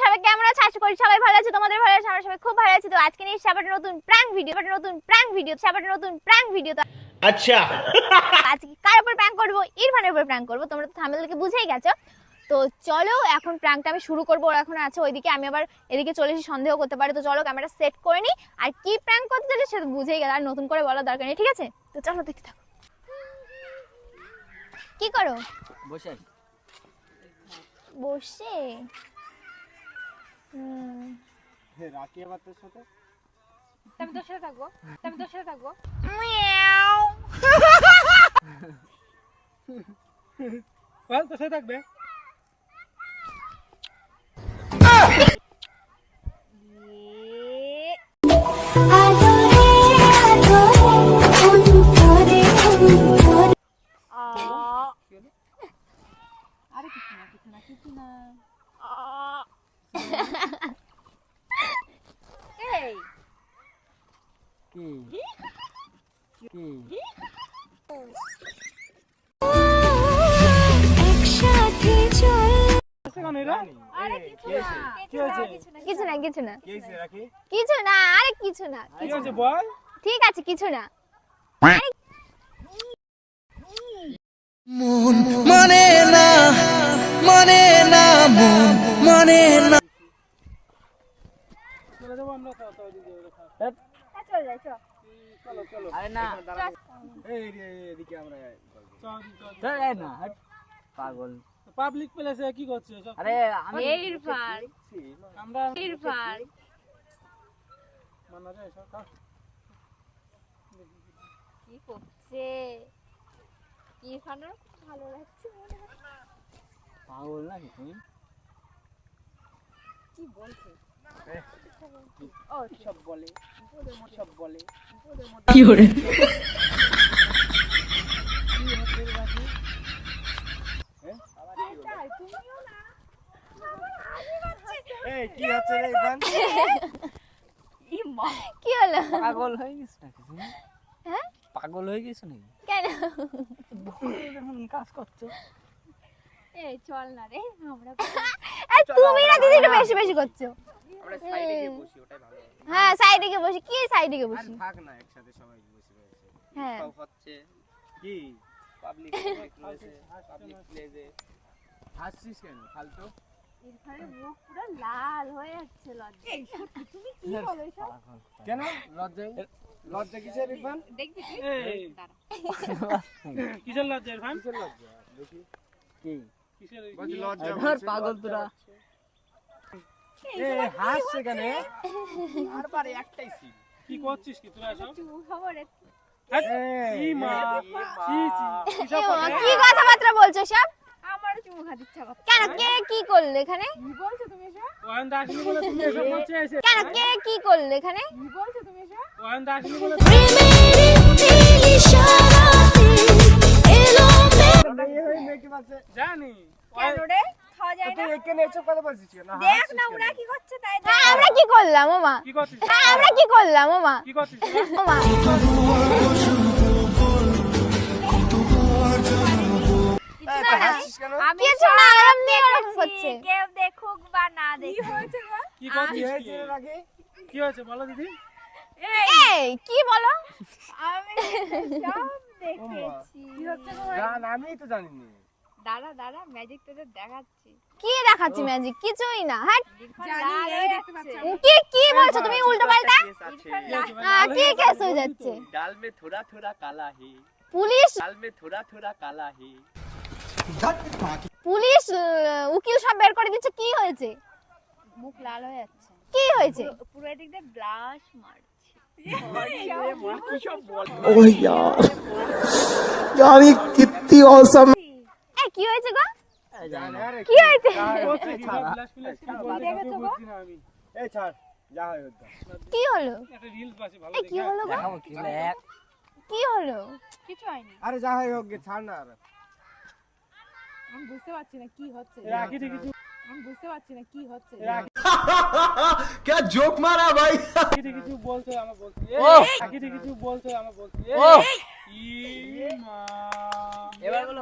হ্যাঁ, কেমন আছে? আশা করি সবাই ভালো আছে তোমাদের ভালো খুব ভালো আছে তো আজকে নিয়ে সাবার নতুন প্র্যাঙ্ক ভিডিও সাবার নতুন প্র্যাঙ্ক ভিডিও সাবার নতুন প্র্যাঙ্ক ভিডিও তো আচ্ছা। আজকে কার উপর প্র্যাঙ্ক করব? ইরফানের উপর প্র্যাঙ্ক করব। তোমরা তো থামেলকে বুঝেই গেছো। তো চলো এখন প্র্যাঙ্কটা আমি শুরু করব। ওরা এখন আছে ওইদিকে আমি আবার এদিকে চলে এসে সন্দেহ করতে পারি। তো চলো ক্যামেরা সেট করে নিই। আর কি প্র্যাঙ্ক করতে চাইছে সেটা বুঝেই গেল আর নতুন করে বলার দরকার নেই ঠিক আছে? তো চলো দেখতে থাকো। কি করো? বসে বসে? রাখি আবার তোর সাথে? আমি তোর সাথে থাকব আমি তোর সাথে থাকব। বল তোর সাথে আরে কিছু না কিছু না কিছু না এই কি কি একসাথে চল কেন এরা আরে কিছু না কিছু না কিছু না না আরে কিছু না ঠিক আছে কিছু না মানে না মানে না মন মানে না চলে যাব আমরা তো তো ওইদিকে রেখা। চল যাই চল। চলো চলো। আরে না। এই এদিকে আমরা চল চল চল। না পাগল। পাবলিক প্লেসে কি করছে আরে আমি এই ইরফান। আমরা ইরফান। মানা যায় সব কি করছে? ইরফানের ভালো লাগছে মনে হয়। পাগল নাকি তুমি? কি বলছে? ও সব বলে সব বলে এটাই, তুমিও কি হচ্ছে রে ইভান? কি হলো? পাগল হয়ে গেছো নাকি তুমি হ্যাঁ? পাগল হয়ে গেছো নাকি? কেন? যখন কাজ করছ? এই চল না রে আমরা তুমি না দিদি একটু বেশি বেশি করছ। আমরা সাইডে গিয়ে বসি ওটাই ভালো। হ্যাঁ সাইডে গিয়ে বসি। কি সাইডে গিয়ে বসি? থাক না একসাথে সবাই বসে হ্যাঁ। হচ্ছে। কি? পাবলিক রয়েছে পাবলিক প্লেসে হাসছিস কেন ফালতু? ইরফানের মুখ পুরো লাল হয়ে যাচ্ছে লজ্জা? কেন কিসের ইরফান? দেখবি তুই? এই। দাঁড়া। কিসের লজ্জা ইরফান? কিসের লজ্জা? দেখি। কি? পাগল তোরা। হাসছে কেন? আর বারে একটাই সিন কি করছিস? কি তোরা সব চুপ খবর এই মা? ছি ছি এ বাবা, কি কথাবার্তা বলছো সব? আমার চুমু খাতে কেন? কে কি করল এখানে? কেন? কে কি করল এখানে? কি বলছো তুমি এসব ওহান দাসনি বলে জানি। কেন রে? খাওয়া যায় না? এখানে এসব কথা বলছিস না দেখ না ওরা কি করছে তাই দেখ। আমরা কি করলাম ওমা? কি করছিস? আমরা কি করলাম ওমা? কি করছিস ওমা? আমি কিছু না এমনি এরকম করছে। কেউ দেখুক বা না দেখুক। হয়েছে গো কি করছিস? কি হয়েছে বলো দিদি? এই। কি বলো? আমি সব দেখেছি। কি হচ্ছে গো আমি তো জানি না দাঁড়া দাঁড়া ম্যাজিক তোদের দেখাচ্ছি কি দেখাচ্ছি ম্যাজিক কিছুই না হ্যাঁ জানি এই দেখতে পাচ্ছ কি কি বলছো তুমি উল্টো পাল্টা হ্যাঁ, কি কেস হয়ে যাচ্ছে दाल में थोड़ा थोड़ा काला है পুলিশ दाल में थोड़ा थोड़ा काला है পুলিশ আহ, উকিল সব বের করে দিচ্ছে কি হয়েছে মুখ লাল হয়ে যাচ্ছে কি হয়েছে পুরো এদিক দিয়ে ব্লাশ মারছে ओह यार यार ये कितनी औसम এ কি হয়েছে গো জানি আরে কি হয়েছে করছে কি ফ্ল্যাশ ফ্ল্যাশ কি বলতে দেখেছো গো? বুঝছি না আমি এই ছাড় যা হয় হতো কি হলো একটা রিলস বাসি ভালো এ কি হলো গো দেখাবো কি এক কি হলো কিছু হয়নি আরে যা হয় হোক গে, ছাড় না আর আমি বুঝতে পারছি না কি হচ্ছে রাখি কিছু আমি বুঝতে পারছি না কি হচ্ছে क्या जोक मारा भाई কিছু বলতে আমার বলতে রাখি কিছু বলতে আমার বলতে ও ই মা এবার বলো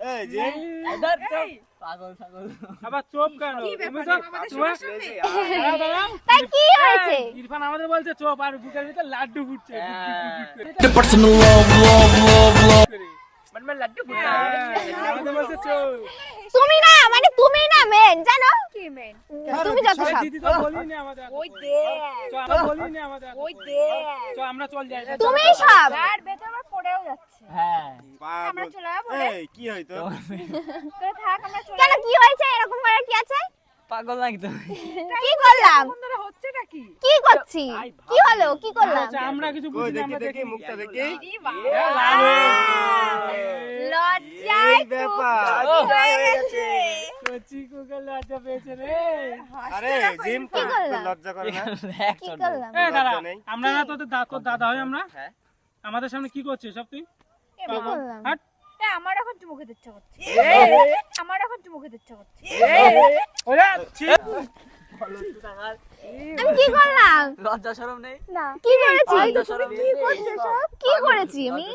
এই যে পাগল ছাগল আবার চোপ কেন? তুমি তো তোমার দাঁড়াও, দাঁড়াও। তাই কি হয়েছে? ইরফান আমাদের বলছে চোপ আর বুকের ভিতর লাড্ডু ফুটছে মানে চোপ তুমি না মানে তুমি না মেন জানো? কি মেন তুমি যত সব দিদি তো বলিনি আমাদের ওই আমরা আমাদের ওই। দেখ আমরা চল যাই তুমি সব আর ভেতর আবার পড়েও যাচ্ছে। হ্যাঁ। আমরা চলে যাব এই কি হইতো? তো থাক আমরা চলে কেন কি হয়েছে? এরকম করার কি আছে? পাগল নাকি তুমি? কি করলাম? বন্ধুরা কি? কি করছি? কি হলো? কি করলাম? আচ্ছা, আমরা কিছু বুঝি না আমরা দেখি। মুখটা দেখি। লজ্জায় ব্যাপার। হয়ে গেছে। কচি কুকুর লজ্জা পেয়েছে রে। আরে জিম লজ্জা করে না? কি করলাম? এ দাদা লজ্জা আমরা না তোদের তোর দাদা হয় আমরা? হ্যাঁ। আমাদের সামনে কি করছিস সব তুই? হাট। এ, আমার এখন চুমু খেতে ইচ্ছা করছে। আমার এখন চুমু খেতে ইচ্ছা করছে। আমি কি করলাম? লজ্জা শরম নেই? কি করেছি? লজ্জা শরম নেই। কি করেছি আমি?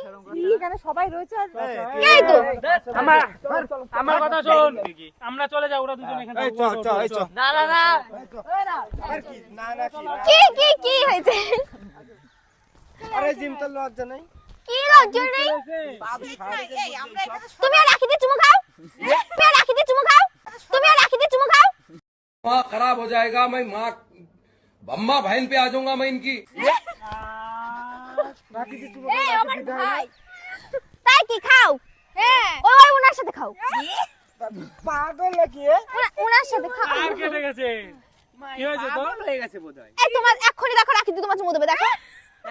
এখানে সবাই রয়েছে আর এই তো। আমার আমার কথা শোন। আমরা চলে যাই ওরা দুজন এখানে এই চ চ এই চ। না না না। আর কি? না না না কি কি কি হয়েছে? আরে জিম তো লজ্জা নাই? কি লজ্জা নেই তুমি আর রাখি দিয়ে চুমু খাও তুমি আর রাখি দিয়ে চুমু খাও তুমি আর রাখি দিয়ে চুমু খাও माँ खराब हो जाएगा मैं माँ अम्मा बहन पे आ जाऊंगा मैं इनकी এই আমার ভাই তাই কি খাও হ্যাঁ ওই ওই ওনার সাথে খাও পাগল নাকি এ? ওনা- ওনার সাথে খাও আর কেটে গেছে কি হয়েছে তো পাগল হয়ে গেছে বোধহয় এই তোমার এক্ষুনি দেখো রাখি দিয়ে তোমার চুমু দেবে দেখো না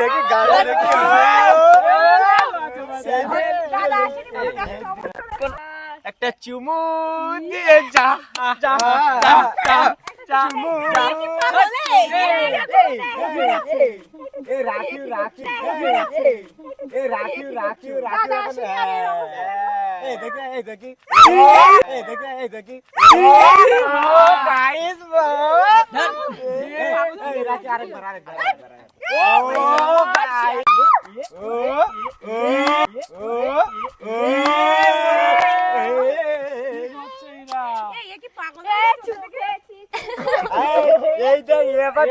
দেখি একটা চুমু দিয়ে যা যা যা চুমু এ রাখি রাখি এ রাখি রাখি রাখি এ দেখে এ দেখি এ দেখে এ দেখি ও গাইস এ রাখি আরেকবার আরেকবার আরেকবার ও গাইস ও ও ও ও এই, এ কি পাগল হয়ে গেছে? এই যে এবার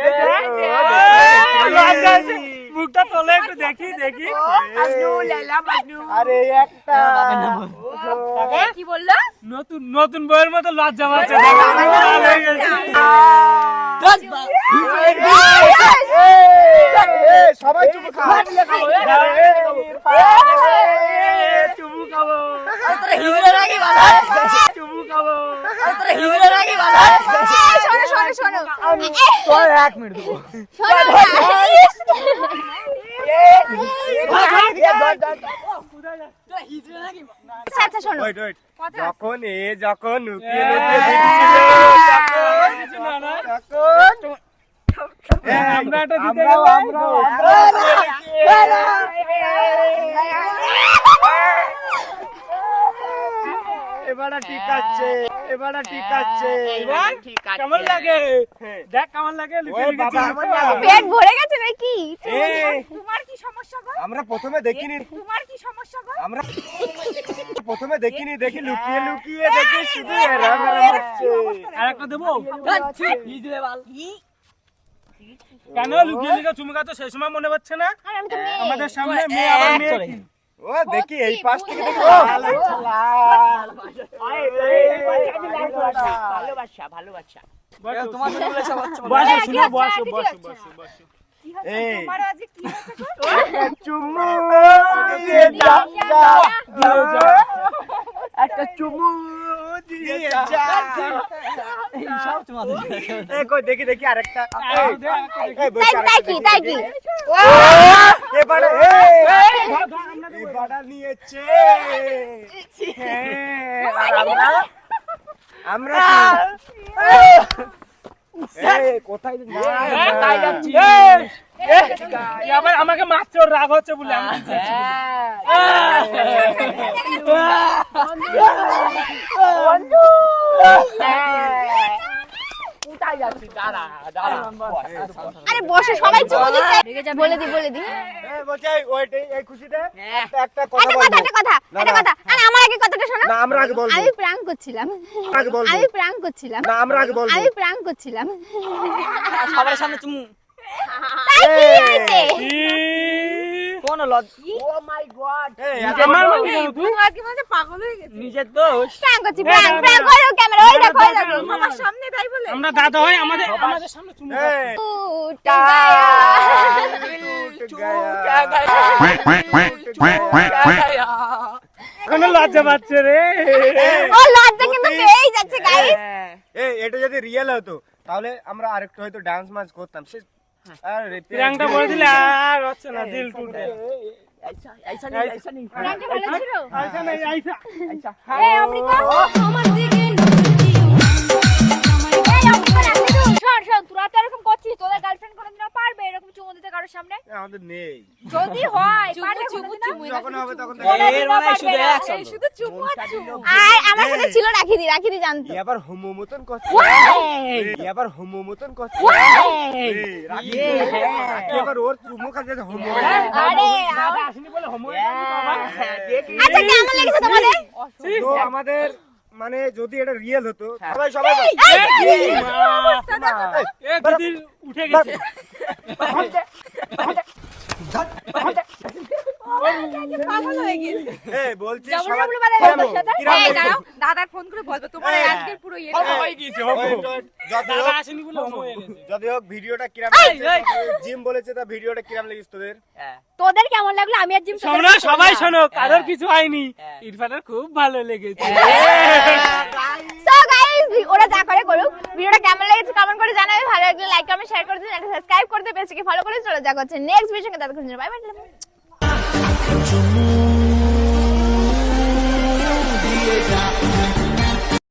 মুখটা তোলে একটু দেখি দেখি আরে একটা কি বলল নতুন নতুন বইয়ের মতো লজ্জা পাচ্ছে হয়ে। সবাই চুমু খাও চুমু খাব চুমু খাব শোনো শোনো শোনো এক মিনিট দেবো। আচ্ছা আচ্ছা শোনো. যখন এ যখন লুকিয়ে লুকিয়ে। তখন আমরা একটা দিতে গেলে এবারে ঠিক আছে এবারে ঠিক আছে। এবার ঠিক আছে। কেমন লাগে? দেখ কেমন লাগে লুকিয়ে লুকিয়ে কেমন লাগে? পেট ভরে গেছে নাকি? তোমার কি সমস্যা গো? আমরা প্রথমে দেখিনি। তোমার কি সমস্যা গো? আমরা প্রথমে দেখিনি দেখি লুকিয়ে লুকিয়ে দেখি শুধু দেবো? কেন লুকিয়ে লুকিয়ে চুমকা তো সেই সময় মনে পাচ্ছে না? আমাদের সামনে মেয়ে আবার মেয়ে? ও দেখি এই পাশ থেকে দেখি। ভালোবাসা ভালোবাসা তোমার বসো, বসো, বসো, বসো, একটা চুমু দেখি দেখি আরেকটা। নিয়েছে। হ্যাঁ, আমরা আবার আমাকে মারছে ওর রাগ হচ্ছে বলে আরে বসে সবাই দি বলে দি এই, বলছি, wait, এই- হ্যাঁ। একটা- একটা কথা কথা একটা কথা। আমরা আগে বলব। আমি প্রাণ করছিলাম। আগে বলব। আমি প্রাণ করছিলাম। না আমরা আগে বলব। আমি প্রাণ করছিলাম। সবার সামনে তুমি কোন লজ oh হ্যাঁ। আমাদের সামনে এখনও লজ্জা পাচ্ছে রে। ও লজ্জা কিন্তু পেয়েই যাচ্ছে গাইস এই এটা যদি রিয়েল হতো তাহলে আমরা আরেকটু হয়তো ডান্স ম্যাচ করতাম। সে হ্যাঁ। আরে প্রিয়াঙ্কা বলে দিলে আর হচ্ছে না দিল টুটে। আইসা আইসা আইসা আইসা আইসা। আইসা। এই অমৃতা আমার দিকে তোরা তো এরকম করছিস তোদের গার্লফ্রেন্ড কোনোদিনও পারবে এরকম চুমো দিতে কারোর সামনে? আমাদের নেই। যখন হবে তখন তো এর মানে শুধু এক শুধু চুমু আর আর আমার সাথে ছিল রাখি দি রাখি দি জানতো এ হোমো মতন করছে এ হোমো মতন করছে রাখি রাখি আবার ওর চুমু খাচ্ছে হোমো আরে আসেনি বলে হোমো আচ্ছা কেমন লেগেছে তোমাদের তো আমাদের মানে যদি এটা রিয়েল হতো সবাই সবাই উঠে গেছে দাদার ফোন করে বলব তোমার হ্যাঁ। আজকের পুরো হয়ে গেছে, হোমো। যতই দাদা হোক- আসেনি বলে হোমো হয়ে গেছে। যদি হোক ভিডিওটা কিরাম জিম বলেছে তা ভিডিওটা কিরাম লেগেছে তোদের? তোদের কেমন লাগল? আমি আর জিম শোনো সবাই শোনো কারোর হ্যাঁ। কিছু হয়নি। হ্যাঁ। ইরফানের খুব ভালো লেগেছে। ওরা যা করে করুক ভিডিওটা কেমন লেগেছে কমেন্ট করে জানাবে ভালো লাগলে লাইক কমেন্ট শেয়ার করে দিন একটা সাবস্ক্রাইব করতে পেজকে ফলো করে চলে যা করছে নেক্সট ভিডিও সঙ্গে তাদের বাই বাই creator.